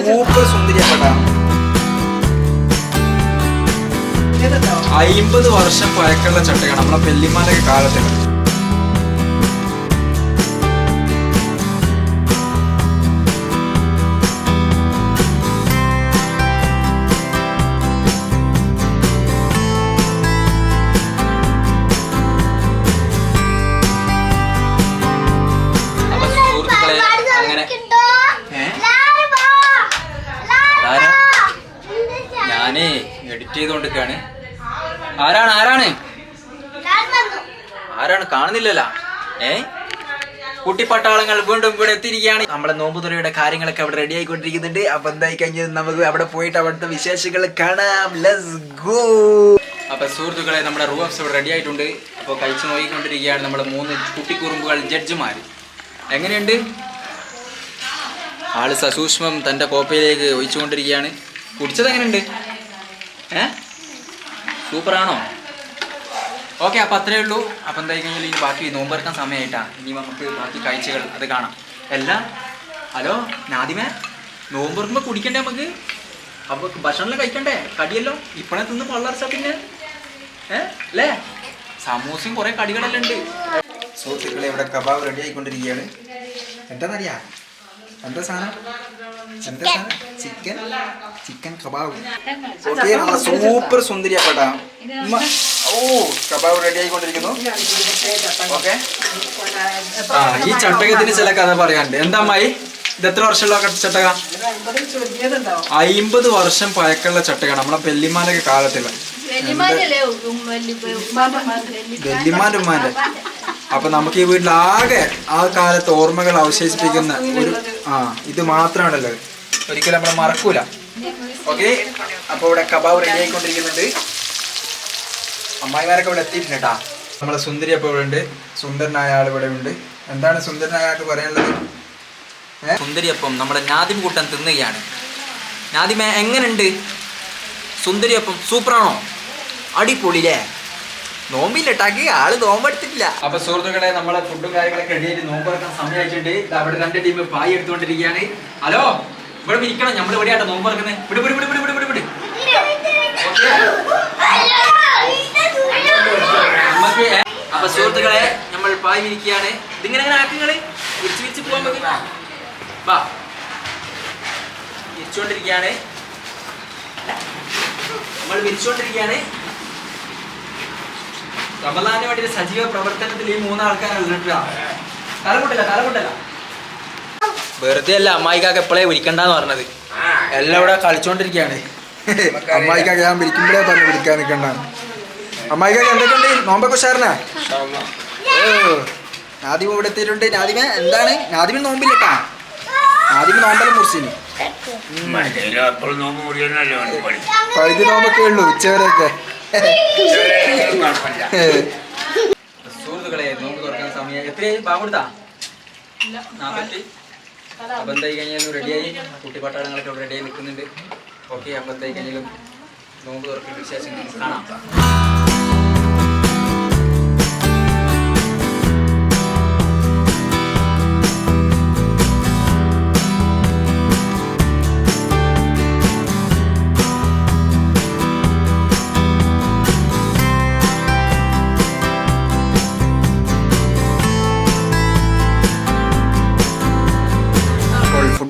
Super സുന്ദരിയപ്പെട്ട അയിമ്പത് വർഷം പഴക്കമുള്ള ചട്ടയാണ് നമ്മളെ പെല്ലിമാരൊക്കെ കാലത്തിൽ എഡിറ്റ് ചെയ്തോണ്ടിരിക്കാണ് ആരാണ് ആരാണ്? ആരാണ്? കാണുന്നില്ലല്ലോ. ഏ? കുട്ടിപ്പട്ടാളങ്ങൾ വീണ്ടും ഇവിടെ എത്തിയിരിക്കുകയാണ്. നമ്മുടെ നോമ്പുതുറയുടെ കാര്യങ്ങളൊക്കെ അവിടെ റെഡി ആയിക്കൊണ്ടിരിക്കുന്നുണ്ട്. അപ്പൊ എന്തായി കഴിഞ്ഞത്? നമുക്ക് അവിടെ പോയിട്ട് അവിടുത്തെ വിശേഷങ്ങൾ കാണാം. ലെറ്റ്സ് ഗോ അപ്പൊ സുഹൃത്തുക്കളെ നമ്മുടെ റൂംസ് ഇവിടെ റെഡി ആയിട്ടുണ്ട്. അപ്പോൾ കഴിച്ചു നോക്കിക്കൊണ്ടിരിക്കുകയാണ് നമ്മുടെ മൂന്ന് കുട്ടിക്കുറുമ്പുകൾ ജഡ്ജിമാർ എങ്ങനെയുണ്ട്? ആൾ സസൂക്ഷ്മം തന്റെ കോപ്പയിലേക്ക് ഒഴിച്ചുകൊണ്ടിരിക്കുകയാണ്. കുടിച്ചത് എങ്ങനെയുണ്ട്? ഏ? സൂപ്പറാണോ? ഓക്കെ അപ്പം അത്രയേ ഉള്ളൂ. അപ്പം എന്തായി കഴിഞ്ഞാൽ ഇനി ബാക്കി നോമ്പെടുക്കാൻ സമയമായിട്ടാണ് ഇനി നമുക്ക് ബാക്കി കാഴ്ചകൾ അത് കാണാം. എല്ലാം? ഹലോ നാദിമേ? നോമ്പെറുക്കുമ്പോൾ കുടിക്കണ്ടേ നമുക്ക്? അപ്പോൾ ഭക്ഷണമെല്ലാം കഴിക്കണ്ടേ? കടിയല്ലോ? ഇപ്പഴേ തിന്ന് പള്ളർച്ച പിന്നെ? ഏ? അല്ലേ? സമൂസയും കുറേ കടികളെല്ലാം ഉണ്ട്. സുഹൃത്തുക്കളെ ഇവിടെ കബാബ് റെഡി ആയിക്കൊണ്ടിരിക്കുകയാണ്. എന്താണെന്നറിയാം എന്താ സാധനം? എന്താ സാധനം? ചിക്കൻ? Chicken kebab. ഓക്കെ നല്ല സൂപ്പർ സുന്ദരിയപ്പെട്ട ഓ കബാബ് റെഡി ആയിക്കൊണ്ടിരിക്കുന്നു. ഓക്കെ. ആ ഈ ചട്ടകത്തിന് ചില കഥ പറയാനുണ്ട്. എന്താ അമ്മായി? ഇത് എത്ര വർഷമുള്ള ചട്ടക? അയിമ്പത് വർഷം പഴക്കമുള്ള ചട്ടക നമ്മളെ പെല്ലിമാന്റെ കാലത്തിൽ. ഉമ്മാന്റെ അപ്പൊ നമുക്ക് ഈ വീട്ടിൽ ആകെ ആ കാലത്ത് ഓർമ്മകൾ അവശേഷിപ്പിക്കുന്ന ഒരു ആ ഇത് മാത്രമാണല്ലോ. ഒരിക്കലും നമ്മൾ മറക്കൂല. ഓക്കെ അപ്പോൾ ഇവിടെ കബാബ് റെഡി ആയിക്കൊണ്ടിരിക്കുന്നുണ്ട്. അമ്മായിമാരൊക്കെ ഇവിടെ എത്തിയിട്ടുണ്ട് കേട്ടാ നമ്മളെ സുന്ദരി അപ്പൊ ഇവിടെ ഉണ്ട്. സുന്ദരനായ ആൾ ഇവിടെ ഉണ്ട്. എന്താണ് സുന്ദരനായ ആൾക്ക് പറയാനുള്ളത്? സുന്ദരി സുന്ദരിയപ്പം നമ്മുടെ നാദിം കൂട്ടൻ തിന്നുകയാണ്. നാദിമ എങ്ങനെയുണ്ട് സുന്ദരിയപ്പം സൂപ്പറാണോ? അടിപൊളിയല്ലേ? നോമ്പില്ലട്ടാക്കി ആൾ നോമ്പെടുത്തിട്ടില്ല. അപ്പൊ സുഹൃത്തുക്കളെ നമ്മളെ ഫുഡും കാര്യങ്ങളൊക്കെ റെഡി ആയിട്ട് നോമ്പ് തുറക്കാൻ സമയമായിട്ടുണ്ട്. അയച്ചിട്ടുണ്ട് അവിടെ രണ്ട് ടീം പായി എടുത്തുകൊണ്ടിരിക്കുകയാണ്. ഹലോ? ഇവിടെ ഇരിക്കണം. നമ്മൾ എവിടെയാട്ടോ നോമ്പ് തുറക്കുന്നത് വിട് വിട് വിട് വിട് വിട് വിട്. വിട് നമുക്ക് അപ്പൊ സുഹൃത്തുക്കളെ നമ്മൾ പായി വിരിക്കുകയാണ് ഇതിങ്ങനെ അങ്ങനെ ആക്കുകൾ വിരിച്ച് വിരിച്ച് പോകാൻ പറ്റും വാ. വിരിച്ചുകൊണ്ടിരിക്കുകയാണ് നമ്മൾ വിരിച്ചുകൊണ്ടിരിക്കുകയാണ് റമദാന് വേണ്ടി സജീവ പ്രവർത്തനത്തിൽ ഈ മൂന്നാൾക്കാരുള്ള തലമുട്ടല്ല തലമുട്ടല്ല. വെറുതെ അല്ല അമ്മായിക്കാക്ക് എപ്പോഴേ വിളിക്കണ്ടെന്ന് പറഞ്ഞത്. എല്ലാം ഇവിടെ കളിച്ചോണ്ടിരിക്കുകയാണ് അമ്മായിക്കാക്ക് ഞാൻ വിളിക്കുമ്പോഴേ പറഞ്ഞു വിളിക്കാൻ നിൽക്കണ്ട അമ്മായിക്കാക്ക് എന്തൊക്കെയുണ്ട്? നോമ്പൊക്കെ ഉഷാറിനാ? നാദിമ ഇവിടെ എത്തിയിട്ടുണ്ട്. നാദിമ എന്താണ്? നാദിമ നോമ്പില്ലട്ടാ. നാദിമ നോമ്പല്ല മുറിച്ചിന് പഴുതി നോമ്പൊക്കെ ഉള്ളു ഉച്ചവരെയൊക്കെ. സുഹൃത്തുക്കളെ നോമ്പ് തുറക്കാൻ സമയം. എത്രയായി? ബാങ്കൊടുത്താ നാപ്പത്തി അപ്പൊ എന്തായി കഴിഞ്ഞാലും റെഡിയായി കുട്ടിപ്പാട്ടാടങ്ങളൊക്കെ ഇവിടെ റെഡിയായി നിൽക്കുന്നുണ്ട്. ഓക്കെ അപ്പം എന്തായി കഴിഞ്ഞാലും നോമ്പ് തുറക്കുന്ന വിശേഷം കാണാം.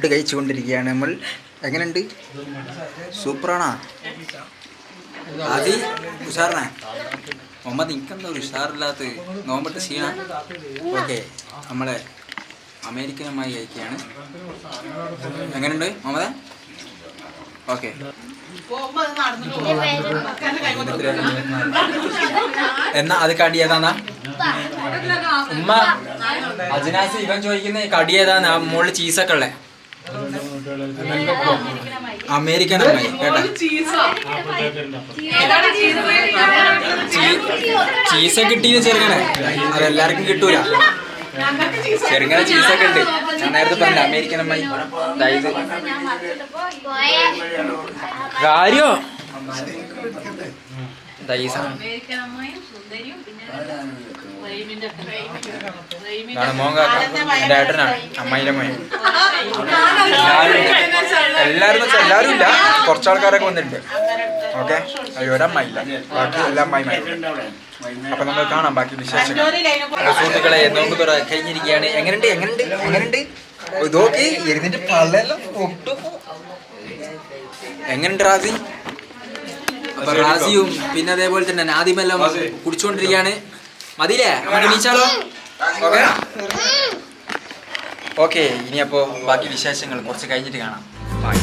ഫുഡ് കഴിച്ചുകൊണ്ടിരിക്കുകയാണ് നമ്മൾ. എങ്ങനെയുണ്ട്? സൂപ്പറാണോ? ആദി ഉഷാറിനാ? മുഹമ്മദ് എനിക്കെന്താ ഉഷാറില്ലാത്ത നോമ്പിട്ട് ക്ഷീണ? ഓക്കെ നമ്മളെ അമേരിക്കനുമായി അയക്കുകയാണ് എങ്ങനെയുണ്ട് മുഹമ്മദ്? ഓക്കെ. എന്നാ അത് കടി ഏതാന്നാ? ഉമ്മ അജിനാസ് ഇവൻ ചോദിക്കുന്ന കടി ഏതാന്നാ? മുകളിൽ ചീസൊക്കെ ഉള്ളേ. അമേരിക്കൻ അമ്മായി ചീസ ചീസൊക്കെ കിട്ടിയെന്ന് ചെറുങ്ങനെ അതെല്ലാവർക്കും കിട്ടൂല. ചെറുങ്ങനെ ചീസൊക്കെ ഉണ്ട്. ഞാൻ നേരത്തെ പറഞ്ഞ അമേരിക്കൻ അമ്മായി അതായത് കാര്യോ സാധനം. ഇതാണ് മോൻ കാക്ക എന്റെ ഏട്ടനാണ്. അമ്മായിന്റെ മോൻ. എല്ലാവരും എല്ലാവരും ഇല്ല. കുറച്ച് ആൾക്കാരൊക്കെ വന്നിട്ടുണ്ട്. ഓക്കെ? ഒരമ്മയില്ല. ബാക്കി എല്ലാ അമ്മായിമാരും അപ്പൊ നമ്മൾ കാണാം ബാക്കി വിശേഷങ്ങൾ. സുഹൃത്തുക്കളെ നോക്കി തുറ കഴിഞ്ഞിരിക്കുകയാണ്. എങ്ങനെയുണ്ട്? എങ്ങനെയുണ്ട്? എങ്ങനെയുണ്ട്? നോക്കി ഇരുന്നിട്ട് പള്ളെല്ലാം ഒട്ടും എങ്ങനെയുണ്ട് റാസി? റാസിയും പിന്നെ അതേപോലെ തന്നെ നാദിമെല്ലാം കുടിച്ചുകൊണ്ടിരിക്കുകയാണ് മതിയില്ലേ നീച്ചാലോ ഓക്കെ. ഓക്കെ ഇനി അപ്പോ ബാക്കി വിശേഷങ്ങൾ കുറച്ച് കഴിഞ്ഞിട്ട് കാണാം. ബൈ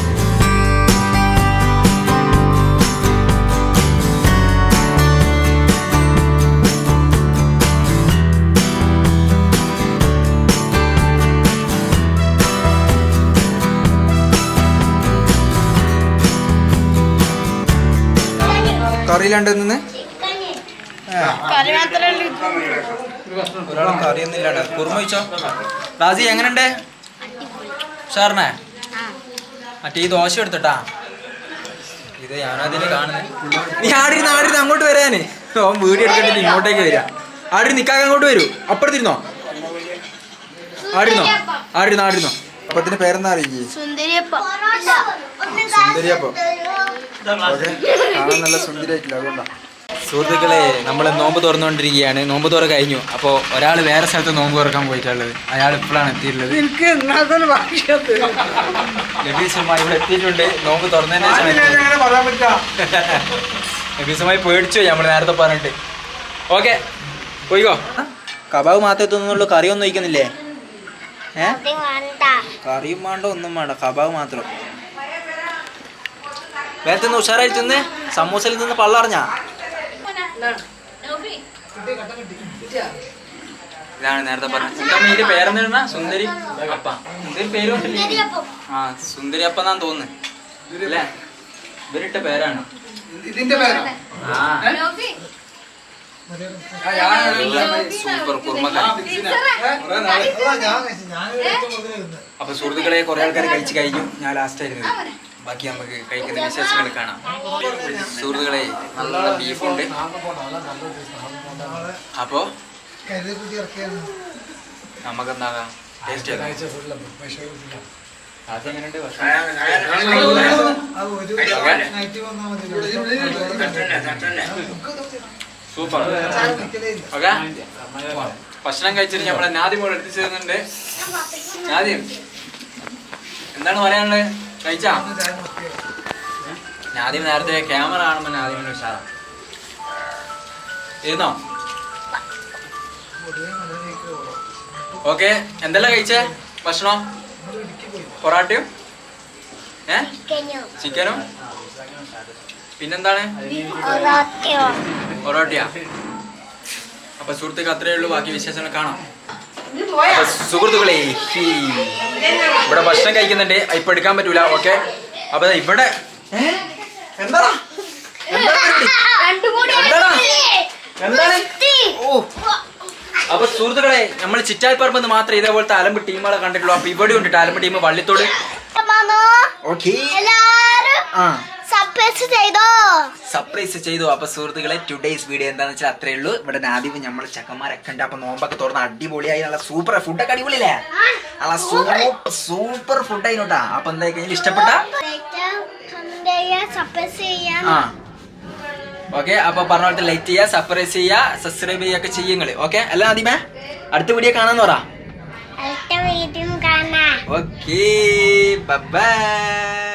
കറിയിലാണ്ട് നിന്ന് കറിയൊന്നുമില്ലാണ്ട്. കുറുമ വെച്ചോ റാസി എങ്ങനെയുണ്ട്? ഷാറിനെ മറ്റേ ഈ ദോശ എടുത്തിട്ടാ? ഇത് ഞാനതിന് കാണുന്നത്. നീ ആടിരുന്ന് ആടിരുന്ന് അങ്ങോട്ട് വരാന് ഓൻ വീട് എടുത്തിട്ട് ഇങ്ങോട്ടേക്ക് വരിക ആടി നിക്കാക്ക അങ്ങോട്ട് വരൂ. അപ്പുറത്തിരുന്നോ ആടിരുന്നോ ആടിരുന്നോ ആടിരുന്നോ അപ്പത്തിന്റെ പേരെന്താ അറിയില്ലേ? സുന്ദരിയപ്പ. സുന്ദരിയപ്പോ. കാണാൻ നല്ല സുഹൃത്തുക്കളെ നമ്മൾ നോമ്പ് തുറന്നുകൊണ്ടിരിക്കുകയാണ്. നോമ്പ് തുറ കഴിഞ്ഞു. അപ്പോൾ ഒരാൾ വേറെ സ്ഥലത്ത് നോമ്പ് തുറക്കാൻ പോയിട്ടുള്ളത്. അയാൾ ഇപ്പോഴാണ് എത്തിയിട്ടുള്ളത്. ലബീസുമായി ഇവിടെ എത്തിയിട്ടുണ്ട്. നോമ്പ് തുറന്നതിന് ശേഷം പറയാൻ പറ്റാ ലബീസുമായി പേടിച്ചു നമ്മൾ നേരത്തെ പറഞ്ഞിട്ട്. ഓക്കെ പോയിക്കോ. കബാബ് മാത്രമേ തിന്നുള്ളൂ കറിയൊന്നും വയ്ക്കുന്നില്ലേ ഏ? വേണ്ട. കറിയും വേണ്ട ഒന്നും വേണ്ട. കബാബ് മാത്രം. വേറെ തിന്ന് ഉഷാറായി തിന്ന്. സമൂസയിൽ നിന്ന് പള്ളറിഞ്ഞാ ഇതാണ് നേരത്തെ പറഞ്ഞത്. ഇതിന്റെ പേരെന്താ? സുന്ദരി അപ്പ. സുന്ദരി പേര് ആ സുന്ദരി അപ്പ എന്നാ തോന്നുന്നു. അല്ലേ? ഇവരിട്ട പേരാണ്. ഇതിന്റെ സൂപ്പർ കുറുമക്കറി അപ്പൊ സുഹൃത്തുക്കളെ കുറെ ആൾക്കാർ കഴിച്ചു കഴിഞ്ഞു. ഞാൻ ലാസ്റ്റ് ആയിരുന്നു. ബാക്കി നമുക്ക് കഴിക്കുന്ന വിശേഷങ്ങൾ കാണാം. സുഹൃത്തുക്കളെ നല്ല ബീഫുണ്ട്. അപ്പോ നമുക്ക് എന്താകാം ടേസ്റ്റ് അതെങ്ങനെയുണ്ട്? സൂപ്പർ. ഭക്ഷണം കഴിച്ചിട്ട് നമ്മളെ നാദ്യം കൂടെ ചേരുന്നുണ്ട് നാദിം എന്താണ് പറയാനുള്ളത്? കഴിച്ചാ? ആദ്യം നേരത്തെ ക്യാമറ കാണുമ്പോൾ നാദ്യം ഉഷാറാ. ഇരുന്നോ? ഓക്കെ എന്തെല്ലാം കഴിച്ചേ? ഭക്ഷണം? പൊറാട്ടയും? ഏ? ചിക്കനും? പിന്നെന്താണ്? പൊറോട്ടയാ. അപ്പൊ സുഹൃത്തുക്ക് അത്രയേ ഉള്ളൂ ബാക്കി വിശേഷങ്ങൾ കാണാം. സുഹൃത്തുക്കളെ ഇവിടെ ഭക്ഷണം കഴിക്കുന്നുണ്ട്. ഇപ്പൊ എടുക്കാൻ പറ്റൂല. ഓക്കെ. അപ്പൊ ഇവിടെ? എന്താടാ? അപ്പൊ സുഹൃത്തുക്കളെ നമ്മൾ ചിറ്റാൽപ്പറമ്പ് മാത്രമേ ഇതേപോലത്തെ അലമ്പ് ടീമുകളെ കണ്ടിട്ടുള്ളൂ. അപ്പൊ ഇവിടെ ഉണ്ട് അലമ്പ് ടീം വള്ളിത്തോട്. ഓക്കെ. ആ. സർപ്രൈസ് ചെയ്തോ? സർപ്രൈസ് ചെയ്തു. അപ്പൊ സുഹൃത്തുക്കളെ ടുഡേസ് വീഡിയോ എന്താന്ന് വെച്ചാൽ അത്രേ ഉള്ളൂ. ഇവിടെ ആദ്യം നമ്മൾ ചക്കന്മാരൊക്കെ ഉണ്ട്. അപ്പൊ നോമ്പൊക്കെ തുറന്ന് അടിപൊളിയായി. നല്ല സൂപ്പർ ഫുഡൊക്കെ അടിപൊളിയല്ലേ? നല്ല സൂപ്പർ സൂപ്പർ ഫുഡ് ആയിട്ടാ അപ്പൊ എന്താ കഴിഞ്ഞാൽ ഇഷ്ടപ്പെട്ട? ആ. ഓക്കെ അപ്പൊ പറഞ്ഞ പോലത്തെ ലൈക്ക് ചെയ്യുക സർപ്രൈസ് ചെയ്യുക സബ്സ്ക്രൈബ് ചെയ്യുക ചെയ്യുങ്ങൾ ഓക്കെ അല്ല ആദ്യമേ അടുത്ത വീഡിയോ കാണാന്ന് പറ. Okay bye